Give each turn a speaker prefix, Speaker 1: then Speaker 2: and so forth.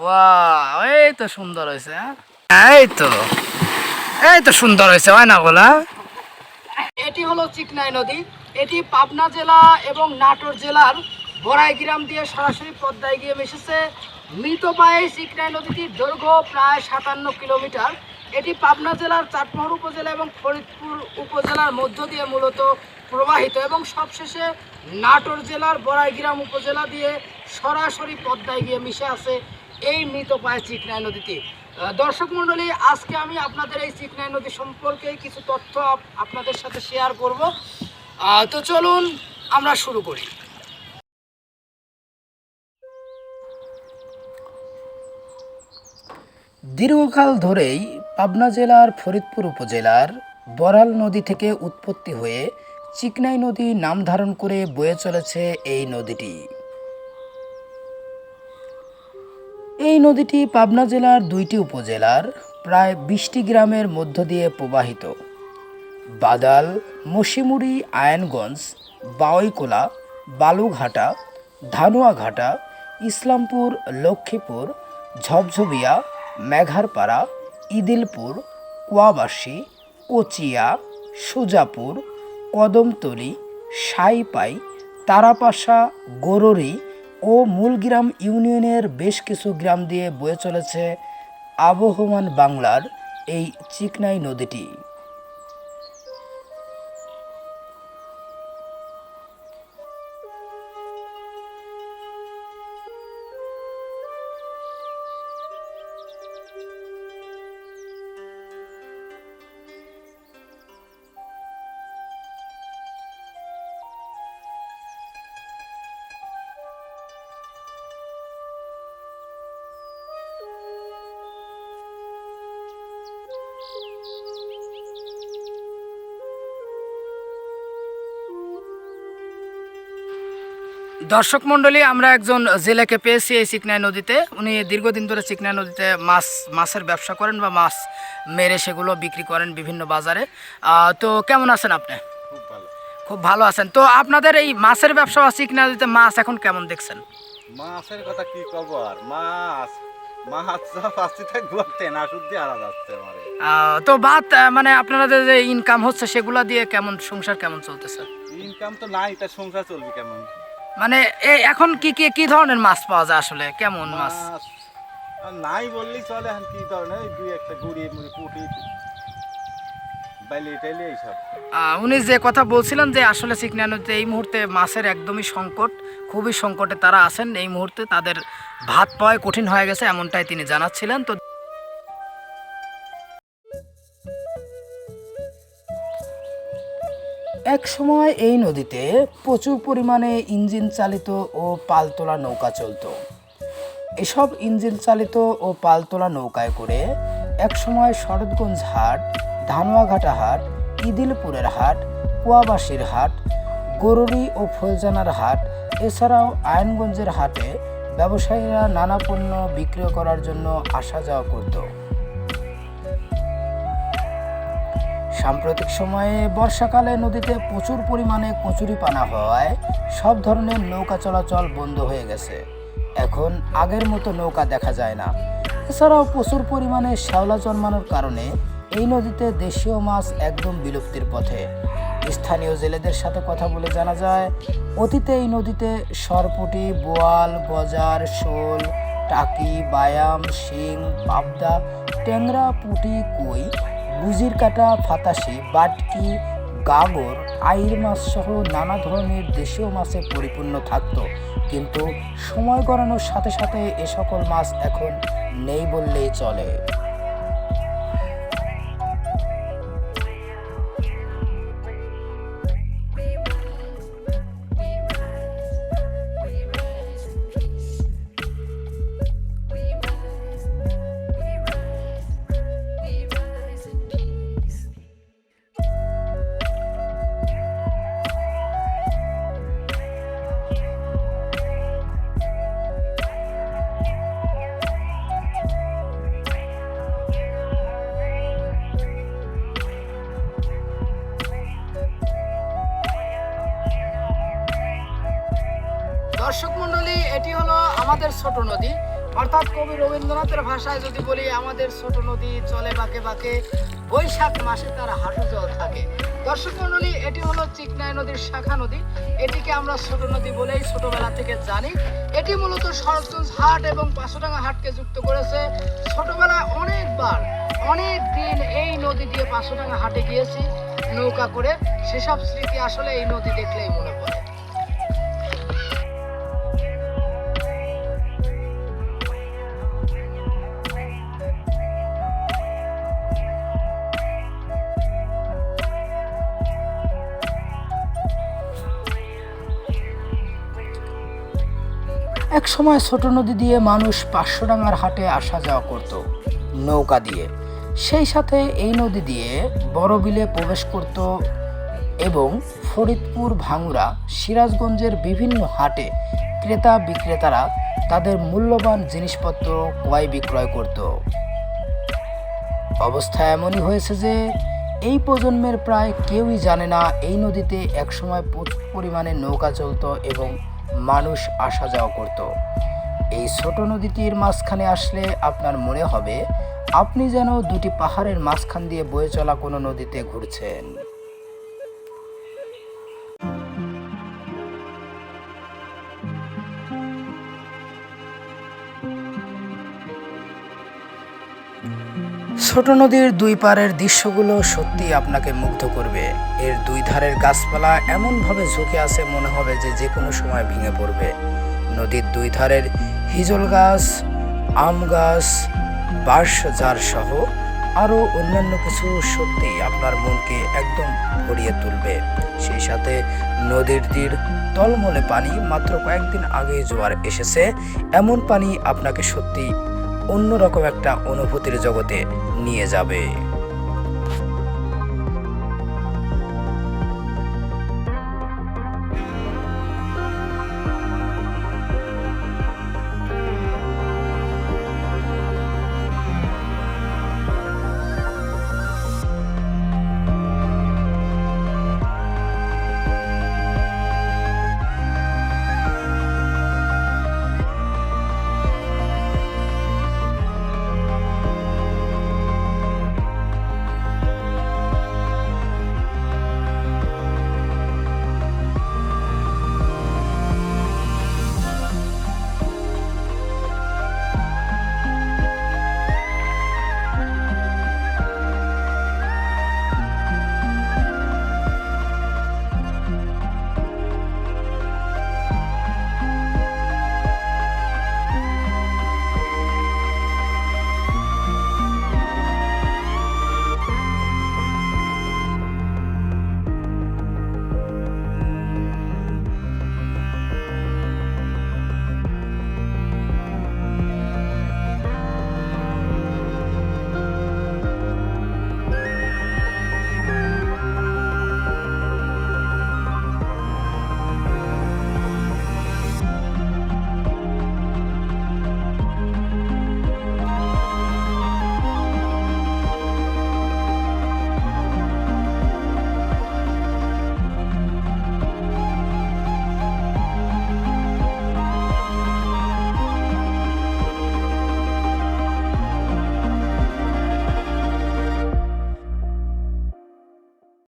Speaker 1: ওয়া এই সুন্দর হয়েছে হ্যাঁ? এই তো। এই তো সুন্দর হয়েছে, হয় না বলা এটি হলো চিকনাই নদী। এটি পাবনা জেলা এবং নাটোর জেলার বড়াই গ্রাম দিয়ে সরাসরি পদ্মায় গিয়ে মিশেছে। মৃতপায়ে চিকনাই নদীটির দৈর্ঘ্য প্রায় সাতান্ন কিলোমিটার। এটি পাবনা জেলার চাটমোহর উপজেলা এবং ফরিদপুর উপজেলার মধ্য দিয়ে মূলত প্রবাহিত এবং সবশেষে নাটোর জেলার বড়াইগ্রাম উপজেলা দিয়ে সরাসরি পদ্মায় গিয়ে মিশে আছে এই মৃতপায়ে চিকনাই নদীটি আহ, দর্শক মণ্ডলী আজকে আমি আপনাদের এই চিকনাই নদী সম্পর্কে কিছু তথ্য আপনাদের সাথে শেয়ার করব। তো চলুন আমরা শুরু করি। দীর্ঘকাল ধরেই পাবনা জেলার ফরিদপুর উপজেলার বরাল নদী থেকে উৎপত্তি হয়ে চিকনাই নদী নাম ধারণ করে বয়ে চলেছে এই নদীটি। এই নদীটি পাবনা জেলার দুইটি উপজেলার প্রায় বিশটি গ্রামের মধ্য দিয়ে প্রবাহিত। বাদাল মশিমুড়ি আয়নগঞ্জ, বাওইকোলা বালুঘাটা ধানুয়াঘাটা, ইসলামপুর, লক্ষ্মীপুর ঝবঝবিয়া মেঘারপাড়া, ইদিলপুর, কুয়াবাসী, কোচিয়া, সুজাপুর, কদমতলি, সাইপাই, তারাপাশা গোররি ও মূলগ্রাম ইউনিয়নের বেশ কিছু গ্রাম দিয়ে বয়ে চলেছে আবহমান বাংলার এই চিকনাই নদীটি। দর্শক মণ্ডলী আমরা একজন জেলেকে পেয়েছি এই চিকনাই নদীতে। উনি দীর্ঘদিন ধরে চিকনাই নদীতে মাছ মাছের ব্যবসা করেন বা মাছ মেরে সেগুলো বিক্রি করেন বিভিন্ন বাজারে। তো কেমন আছেন আপনি?
Speaker 2: খুব ভালো।
Speaker 1: আছেন। তো আপনাদের এই মাছের ব্যবসা বা চিকনাই নদীতে মাছ এখন কেমন দেখছেন?
Speaker 2: মাছের কথা কি কব আর? মাছ
Speaker 1: তো বাদ মানে আপনাদের যে ইনকাম হচ্ছে সেগুলা দিয়ে কেমন সংসার কেমন চলতেছে?
Speaker 2: ইনকাম তো নাই তার সংসার চলবে কেমন?
Speaker 1: মানে এই এখন কি কি কি ধরনের মাছ পাওয়া যায় আসলে? কেমন মাছ?
Speaker 2: নাই বললেই চলে এখন কি ধরনের? দুই একটা গুড়ি মুড়ি পুটি
Speaker 1: উনি যে কথা বলছিলেন যে আসলে চিকনা নদীতে এই মুহূর্তে মাছের একদমই সংকট খুবই সংকটে তারা আছেন। এই মুহূর্তে তাদের ভাত পাওয়াই কঠিন হয়ে গেছে এমনটাই তিনি জানাচ্ছিলেন। তো এক সময় এই নদীতে প্রচুর পরিমাণে ইঞ্জিন চালিত ও পালতোলা নৌকা চলতো। এসব ইঞ্জিন চালিত ও পালতোলা নৌকায় করে একসময় শরৎগঞ্জ হাট, ধানুয়াঘাটা হাট, ইদিলপুরের হাট, কুয়াবাসীর হাট গরুরি ও ফুলজানার হাট, এছাড়াও আয়নগঞ্জের হাটে ব্যবসায়ীরা নানা পণ্য বিক্রয় করার জন্য আসা যাওয়া করত। সাম্প্রতিক সময়ে বর্ষাকালে নদীতে প্রচুর পরিমাণে কচুরিপানা হওয়ায় সব ধরনের নৌকা চলাচল বন্ধ হয়ে গেছে। এখন আগের মতো নৌকা দেখা যায় না। এছাড়াও প্রচুর পরিমাণে শ্যাওলা জন্মানোর কারণে এই নদীতে দেশীয় মাছ একদম বিলুপ্তির পথে। স্থানীয় জেলেদের সাথে কথা বলে জানা যায়, অতীতে এই নদীতে সরপুটি, বোয়াল, গজার, শোল, টাকি, বায়াম, শিং, পাবদা, ট্যাংরা, পুঁটি, কই গুজির কাটা ফাতাসি, বাটকি, গাগর, আইর মাছ সহ নানা ধরনের দেশীয় মাছে পরিপূর্ণ থাকত। কিন্তু সময় গড়ানোর সাথে সাথে এ সকল মাছ এখন নেই বললেই চলে। আমাদের ছোট নদী। অর্থাৎ কবি রবীন্দ্রনাথের ভাষায় যদি বলি, আমাদের ছোট নদী চলে বাঁকে বাঁকে, বৈশাখ মাসে তার হাঁটু জল থাকে। দর্শক মন্ডলী এটি হলো চিকনাই নদীর শাখা নদী। এটিকে আমরা ছোট নদী বলেই ছোটবেলা থেকে জানি। এটি মূলত শরৎগঞ্জ হাট এবং পাঁচশোডাঙ্গা হাটকে যুক্ত করেছে। ছোটবেলায় অনেকবার অনেক দিন এই নদী দিয়ে পাঁচশোডাঙ্গা হাটে গিয়েছি, নৌকা করে। সেসব স্মৃতি আসলে এই নদী দেখলেই মনে এক সময় ছোট নদী দিয়ে মানুষ পাঁচশো ডাঙ্গার হাটে আসা যাওয়া করত, নৌকা দিয়ে। সেই সাথে এই নদী দিয়ে বড় বিলে প্রবেশ করত এবং ফরিদপুর ভাঙুরা সিরাজগঞ্জের বিভিন্ন হাটে ক্রেতা বিক্রেতারা তাদের মূল্যবান জিনিসপত্র ক্রয় বিক্রয় করত। অবস্থা এমনই হয়েছে যে এই প্রজন্মের প্রায় কেউই জানে না এই নদীতে একসময় প্রচুর পরিমাণে নৌকা চলতো এবং মানুষ আসা যাওয়া করত। এই ছোট নদীটির মাঝখানে আসলে আপনার মনে হবে, আপনি যেন দুটি পাহাড়ের মাঝখান দিয়ে বয়ে চলা কোনো নদীতে ঘুরছেন। ছোট নদীর দুই পারের দৃশ্যগুলো সত্যি আপনাকে মুগ্ধ করবে। এর দুই ধারের গাছপালা এমনভাবে ঝুঁকে আছে মনে হবে যে যে কোনো সময় ভেঙে পড়বে। নদীর দুই ধারের হিজল গাছ, আম গাছ, বাঁশ ঝাড় সহ আরও অন্যান্য কিছু সত্যি আপনার মনকে একদম ভরিয়ে তুলবে। সেই সাথে নদীর তীর তলমলে পানি মাত্র কয়েকদিন আগে জোয়ার এসেছে। এমন পানি আপনাকে সত্যি অন্যরকম একটা অনুভূতির জগতে নিয়ে যাবে।